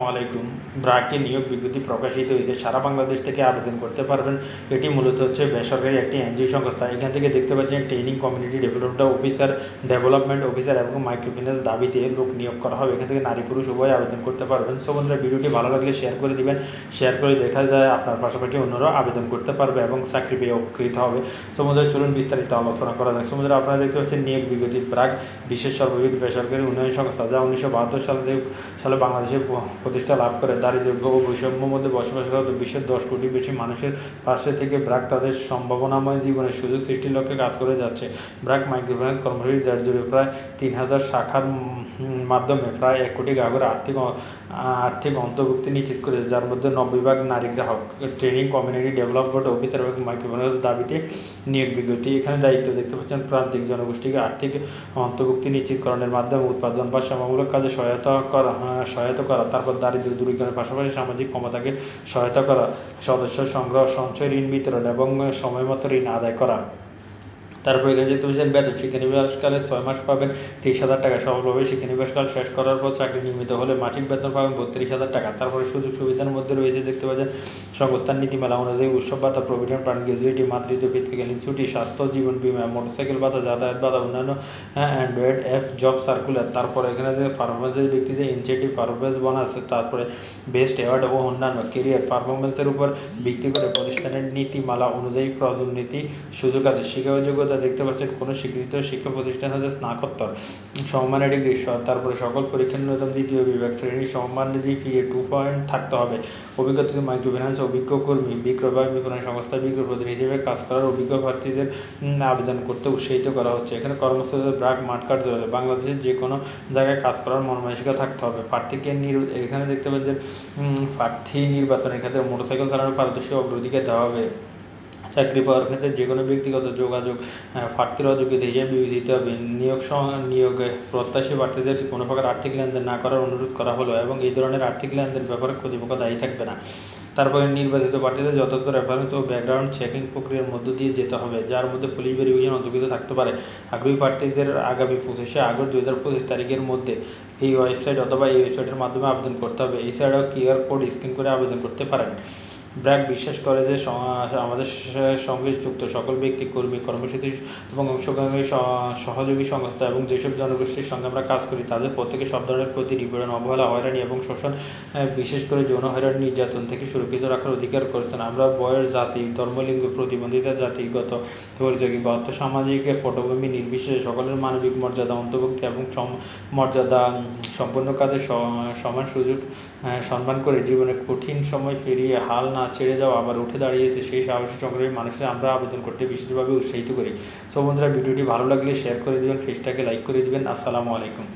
আলাইকুম। ব্রাকে নিয়োগ বিজ্ঞপ্তি প্রকাশিত হয়েছে। সারা বাংলাদেশ থেকে আবেদন করতে পারবেন। এটি মূলত হচ্ছে বেসরকারি একটি এনজিও সংস্থা। এখান থেকে দেখতে পাচ্ছেন, training community development officer development officer এবং মাইক্রোফিন্যান্স দাবিতে লোক নিয়োগ করা হবে। এখান থেকে নারী পুরুষ উভয় আবেদন করতে পারবেন। সো বন্ধুরা, ভিডিওটি ভালো লাগলে শেয়ার করে দিবেন। শেয়ার করে দেখা যায় আপনার পাশাপাশি অন্যরাও আবেদন করতে পারবে এবং চাকরি পেয়ে উপকৃত হবে। সো বন্ধুরা, চলুন বিস্তারিত আলোচনা করা যাক। সো বন্ধুরা, আপনারা দেখতে পাচ্ছেন, নিয়োগ বিজ্ঞপ্তি ব্রাক বিশেষ সর্ববিধ বেসরকারি উন্নয়ন সংস্থা। যা উনিশশো বাহাত্তর সালে সালে বাংলাদেশে প- প্রতিষ্ঠা লাভ করে। দারিদ্র্য ও বৈষম্যের মধ্যে বসবাসরত বিশ্বের দশ কোটি বেশি মানুষের পাশে থেকে ব্র্যাক তাদের সম্ভাবনাময় জীবনের সুযোগ সৃষ্টির লক্ষ্যে কাজ করে যাচ্ছে। ব্র্যাক মাইক্রোফিন্যান্স কর্মসূচি দেশ জুড়ে প্রায় তিন হাজার শাখার মাধ্যমে প্রায় এক কোটি গ্রাহকের আর্থিক আর্থিক অন্তর্ভুক্তি নিশ্চিত করেছে, যার মধ্যে নব্বই ভাগ নারী গ্রাহক, ট্রেনিং, কমিউনিটি ডেভেলপমেন্ট, অফিসার এবং মাইক্রোফিন্যান্স দাবিতে নিয়োগ বিজ্ঞপ্তি। এখানে দায়িত্ব দেখতে পাচ্ছেন প্রান্তিক জনগোষ্ঠীকে আর্থিক অন্তর্ভুক্তি নিশ্চিতকরণের মাধ্যমে উৎপাদন বা সেবামূলক কাজে সহায়তা করা সহায়তা করা, তারপর দারিদ্র্য দূরীকরণের পাশাপাশি সামাজিক ক্ষমতাকে সহায়তা করা, সদস্য সংগ্রহ, সঞ্চয়, ঋণ বিতরণ এবং সময়মতো ঋণ আদায় করা। তারপর এখানে দেখতে পাচ্ছেন বেতন শিক্ষানিবাসকালে ছয় মাস পাবেন, তিরিশ হাজার টাকা সফলভাবে শিক্ষানিবাসকাল শেষ করার পর চাকরি নিয়মিত হলে মাসিক বেতন পাবেন বত্রিশ হাজার টাকা। তারপরে সুযোগ সুবিধার মধ্যে রয়েছে, দেখতে পাচ্ছেন, সংস্থার নীতিমালা অনুযায়ী উৎসব ভাতা, প্রভিডেন্ট ফান্ড গ্র্যাজুয়েটি মাতৃত্ব, ভিত্তিকালীন ছুটি, স্বাস্থ্য, জীবন বিমা, মোটরসাইকেল ভাতা, যাতায়াত ভাতা, অন্যান্য অ্যান্ড্রয়েড অ্যাপ, জব সার্কুলার, তারপরে এখানে যে পারফরমেন্সের ভিত্তিতে ইনসেন্টিভ পারফরমেন্স বোনাস তারপরে বেস্ট অ্যাওয়ার্ড ও অন্যান্য কেরিয়ার পারফরমেন্সের উপর ভিত্তি করে প্রতিষ্ঠানের নীতিমালা অনুযায়ী পদোন্নতি সুযোগ আছে। শিক্ষা যোগ্যতা দেখতে পাচ্ছেন, কোনো স্বীকৃত শিক্ষা প্রতিষ্ঠান স্নাতকোত্তর। সমমানের ডিগ্রি, স- তারপরে সকল পরীক্ষার ন্যূনতম দ্বিতীয় বিভাগ শ্রেণি সমমান জিপিএ টু পয়েন্ট থাকতে হবে? অভিজ্ঞতা মাইক্রোফিন্যান্স অভিজ্ঞ কর্মী বিক্রয় বা বিপণন সংস্থা, বিক্রয় প্রতিনিধি হিসেবে কাজ করার অভিজ্ঞ প্রার্থীদের আবেদন করতে উৎসাহিত করা হচ্ছে। এখানে কর্মস্থলে ব্রাক মাঠ কার্যালয়, বাংলাদেশের যে কোনো জায়গায় কাজ করার মনমানসিকা থাকতে হবে। প্রার্থীকে এখানে দেখতে পাচ্ছেন প্রার্থী নির্বাচনের ক্ষেত্রে মোটরসাইকেল চালানোর পারদর্শী অগ্রাধিকার দেওয়া হবে। চাকরি পাওয়ার ক্ষেত্রে যে কোনো ব্যক্তিগত যোগাযোগ প্রার্থীর অযোগ্যতা হিসেবে বিবেচিত হবে। নিয়োগ নিয়োগে প্রত্যাশী প্রার্থীদের কোনো প্রকার আর্থিক লেনদেন না করার অনুরোধ করা হলো এবং এই ধরনের আর্থিক লেনদেন ব্যাপারে কর্তৃপক্ষ দায়ী থাকবে না। তারপরে নির্বাচিত প্রার্থীদের যথাযথ রেফারেন্স ও ব্যাকগ্রাউন্ড চেকিং প্রক্রিয়ার মধ্য দিয়ে যেতে হবে, যার মধ্যে পুলিশ ভেরিফিকেশন অন্তর্ভুক্ত থাকতে পারে। আগ্রহী প্রার্থীদের আগামী পঁচিশে আগস্ট দুই হাজার পঁচিশ তারিখের মধ্যে এই ওয়েবসাইট অথবা এই ওয়েবসাইটের মাধ্যমে আবেদন করতে হবে। এছাড়াও কিউআর কোড স্ক্যান করে আবেদন করতে পারেন। ব্র্যাক বিশ্বাস করে যে আমাদের সঙ্গে যুক্ত সকল ব্যক্তি, কর্মী, কর্মসূচি এবং অংশগ্রহণী সহযোগী সংস্থা এবং যেসব জনগোষ্ঠীর সঙ্গে আমরা কাজ করি, তাদের প্রত্যেকে সব ধরনের প্রতি নিপীড়ন অবহেলা, হয়রানি এবং শোষণ বিশেষ করে যৌন হয়রানি নির্যাতন থেকে সুরক্ষিত রাখার অধিকার করেছেন। আমরা বয়স জাতি, ধর্মলিঙ্গ, প্রতিবন্ধিতা জাতিগত পরিচয় কিংবা অর্থসামাজিক পটভূমি নির্বিশেষে সকলের মানবিক মর্যাদা, অন্তর্ভুক্তি এবং মর্যাদা সম্পন্ন কাজে সমান সুযোগ সম্মান করে জীবনে কঠিন সময় পেরিয়ে হাল না ছেড়ে যাওয়া আবার উঠে দাঁড়িয়েছে সেই সাহসী সংগ্রামের মানুষের আমরা আবেদন করতে বিশেষভাবে উৎসাহিত করি। সো বন্ধুরা, ভিডিওটি ভালো লাগলে শেয়ার করে দেবেন ফেসটাকে লাইক করে দেবেন। আসসালামু আলাইকুম।